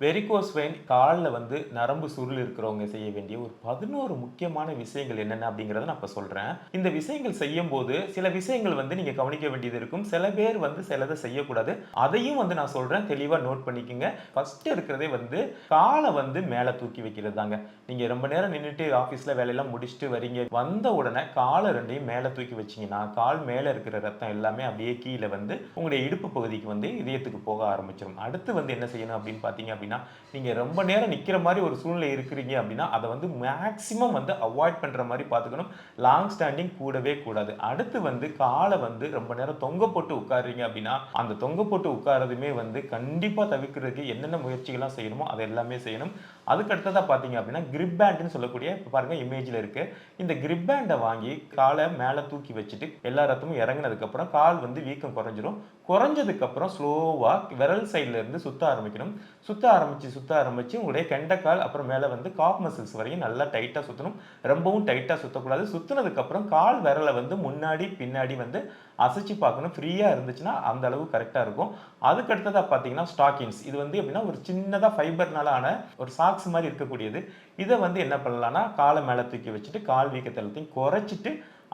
Varicose vein காலில் வந்து நரம்பு சுருள் இருக்கிறவங்க செய்ய வேண்டிய ஒரு பதினோரு முக்கியமான விஷயங்கள் என்னென்ன அப்படிங்கிறத நான் இப்போ சொல்கிறேன் இந்த விஷயங்கள் செய்யும் போது சில விஷயங்கள் வந்து நீங்கள் கவனிக்க வேண்டியது இருக்கும். சில பேர் வந்து சிலதை செய்யக்கூடாது. அதையும் வந்து நான் சொல்கிறேன் தெளிவாக நோட் பண்ணிக்கோங்க. ஃபஸ்ட்டு இருக்கிறதே வந்து காலை வந்து மேலே தூக்கி வைக்கிறது தாங்க நீங்கள் ரொம்ப நேரம் நின்றுட்டு ஆஃபீஸில் வேலையெல்லாம் முடிச்சுட்டு வரீங்க. வந்த உடனே காலை ரெண்டையும் மேலே தூக்கி வச்சீங்கன்னா கால் மேலே இருக்கிற ரத்தம் எல்லாமே அப்படியே கீழே வந்து உங்களுடைய இடுப்பு பகுதிக்கு வந்து இதயத்துக்கு போக ஆரம்பிச்சிடும் அடுத்து வந்து என்ன செய்யணும் அப்படின்னு பார்த்தீங்க அப்படின்னா நீங்கள் ரொம்ப நேரம் நிற்கிற மாதிரி ஒரு சூழ்நிலை இருக்கிறீங்க அப்படின்னா அதை வந்து மேக்ஸிமம் வந்து அவாய்ட் பண்ணுற மாதிரி பார்த்துக்கணும். லாங் ஸ்டாண்டிங் கூடவே கூடாது. அடுத்து வந்து காலை வந்து ரொம்ப நேரம் தொங்க போட்டு உட்காருறீங்க அப்படின்னா அந்த தொங்க போட்டு உட்காரதுமே வந்து கண்டிப்பாக தவிர்க்கிறதுக்கு என்னென்ன முயற்சிகள்லாம் செய்யணுமோ அதை எல்லாமே செய்யணும். அதுக்கு அடுத்ததாக பார்த்தீங்க அப்படின்னா கிரிப் பேண்டுன்னு சொல்லக்கூடிய இப்போ பாருங்கள் இமேஜில் இருக்குது இந்த கிரிப் பேண்டை வாங்கி காலை மேலே தூக்கி வச்சுட்டு எல்லா ரத்தமும் இறங்கினதுக்கப்புறம் கால் வந்து வீக்கம் குறைஞ்சிரும். குறைஞ்சதுக்கப்புறம் ஸ்லோவாக விரல் சைடில் இருந்து சுத்த ஆரம்பிக்கணும். சுத்த ஆரம்பிச்சு சுத்த ஆரம்பிச்சு உங்களுடைய கெண்டைக்கால் அப்புறம் மேலே வந்து காப் மசில்ஸ் வரையும் நல்லா டைட்டாக சுற்றணும் ரொம்பவும் டைட்டாக சுற்றக்கூடாது சுற்றினதுக்கப்புறம் கால் விரலை வந்து முன்னாடி பின்னாடி வந்து அசைச்சு பார்க்கணும். ஃப்ரீயாக இருந்துச்சுன்னா அந்த அளவு கரெக்டாக இருக்கும். அதுக்கடுத்ததாக பார்த்தீங்கன்னா ஸ்டாக்கிங்ஸ் இது வந்து எப்படின்னா ஒரு சின்னதாக ஃபைபர்னால ஆன ஒரு சாக்ஸ் மாதிரி இருக்கக்கூடியது. இதை வந்து என்ன பண்ணலான்னா காலை மேலே தூக்கி வச்சுட்டு கால் வீக்கத்தை எல்லாத்தையும் குறைச்சிட்டு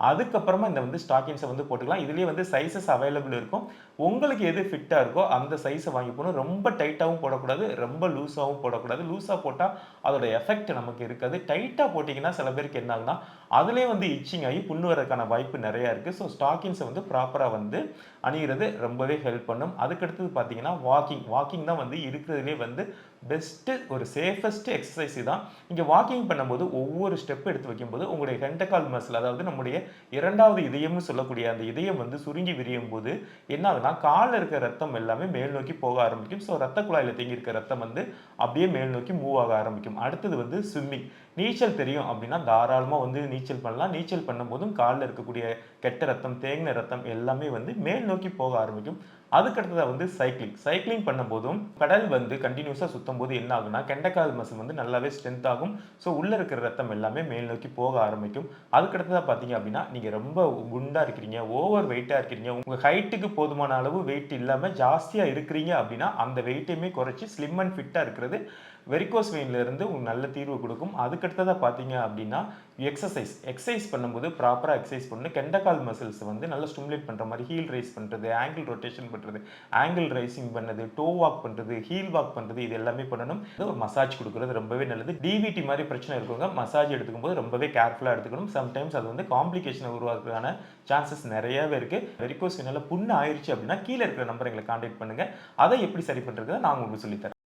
அதுக்கப்புறமா இந்த வந்து ஸ்டாக்கிங்ஸை வந்து போட்டுக்கலாம். இதுலேயே வந்து சைஸஸ் அவைலபிள் இருக்கும். உங்களுக்கு எது ஃபிட்டாக இருக்கோ அந்த சைஸை வாங்கி போகணும் ரொம்ப டைட்டாகவும் போடக்கூடாது. ரொம்ப லூஸாகவும் போடக்கூடாது. லூஸாக போட்டால் அதோட எஃபெக்ட் நமக்கு இருக்காது. டைட்டாக போட்டிங்கன்னா சில பேருக்கு என்ன ஆகுனா அதுலேயே வந்து இச்சிங் ஆகி புண்ணு வரதுக்கான வாய்ப்பு நிறையா இருக்குது ஸோ ஸ்டாக்கிங்ஸை வந்து ப்ராப்பராக வந்து அணிகிறது ரொம்பவே ஹெல்ப் பண்ணும். அதுக்கடுத்தது பார்த்தீங்கன்னா வாக்கிங் வாக்கிங் தான் வந்து இருக்கிறதுலே வந்து பெஸ்ட்டு ஒரு சேஃபஸ்ட் எக்ஸசைஸ் தான். இங்கே வாக்கிங் பண்ணும்போது ஒவ்வொரு ஸ்டெப் எடுத்து வைக்கும்போது உங்களுடைய கெண்டக்கால் மசில் அதாவது நம்முடைய இரண்டாவது இதயம்னு சொல்லக்கூடிய அந்த இதயம் வந்து சுருங்கி விரியும் போது என்ன ஆகுதுன்னா காலில் இருக்க ரத்தம் எல்லாமே மேல் நோக்கி போக ஆரம்பிக்கும். ஸோ ரத்த குழாயில் தேங்கி இருக்க ரத்தம் வந்து அப்படியே மேல் நோக்கி மூவ் ஆக ஆரம்பிக்கும். அடுத்தது வந்து ஸ்விம்மிங் நீச்சல் தெரியும் அப்படின்னா தாராளமாக வந்து நீச்சல் பண்ணலாம். நீச்சல் பண்ணும்போதும் காலில் இருக்கக்கூடிய கெட்ட ரத்தம் தேங்கின ரத்தம் எல்லாமே வந்து மேல் நோக்கி போக ஆரம்பிக்கும். அதுக்கடுத்ததாக வந்து சைக்கிளிங் சைக்கிளிங் பண்ணும்போதும் கடல் வந்து கண்டினியூஸாக சுத்தும் போது என்ன ஆகும்னா கெண்டைக்கால் மசில் வந்து நல்லாவே ஸ்ட்ரென்த் ஆகும். ஸோ உள்ளே இருக்கிற ரத்தம் எல்லாமே மேல் நோக்கி போக ஆரம்பிக்கும். அதுக்கடுத்ததாக பார்த்தீங்க அப்படின்னா நீங்கள் ரொம்ப குண்டாக இருக்கிறீங்க ஓவர் வெயிட்டாக இருக்கிறீங்க உங்கள் ஹைட்டுக்கு போதுமான அளவு வெயிட் இல்லாமல் ஜாஸ்தியாக இருக்கிறீங்க அப்படின்னா அந்த வெயிட்டையுமே குறைச்சி ஸ்லிம் அண்ட் ஃபிட்டாக இருக்கிறது வெரிகோஸ் வெயின்லேருந்து உங்களுக்கு நல்ல தீர்வு கொடுக்கும். அதுக்கடுத்ததாக பார்த்தீங்க அப்படின்னா எக்ஸசைஸ் எக்ஸசைஸ் பண்ணும்போது ப்ராப்பராக எக்ஸசைஸ் பண்ணணும் கெண்டக்கால் மசில்ஸ் வந்து நல்லா ஸ்டிமுலேட் பண்ணுற மாதிரி ஹீல் ரைஸ் பண்ணுறது ஆங்கிள் ரொட்டேஷன் பண்ணுறது ஆங்கிள் ரைசிங் பண்ணுறது டோ வாக் பண்ணுறது ஹீல் வாக் பண்ணுறது இது எல்லாமே பண்ணணும். இது ஒரு மசாஜ் கொடுக்குறது ரொம்பவே நல்லது. டிவிடி மாதிரி பிரச்சனை இருக்கவங்க மசாஜ் எடுத்துக்கும் போது ரொம்பவே கேர்ஃபுல்லாக எடுத்துக்கணும். சம்டைம்ஸ் அது வந்து காம்ப்ளிகேஷனை உருவாக்குறதுக்கான சான்சஸ் நிறையவே இருக்குது வெரிகோஸ் வெயினால புண்ணு ஆயிடுச்சு அப்படின்னா கீழே இருக்கிற நம்பர் எங்களை காண்டாக்ட் பண்ணுங்கள் அதை எப்படி சரி பண்ணுறது நான் உங்களுக்கு சொல்லித்தரேன்.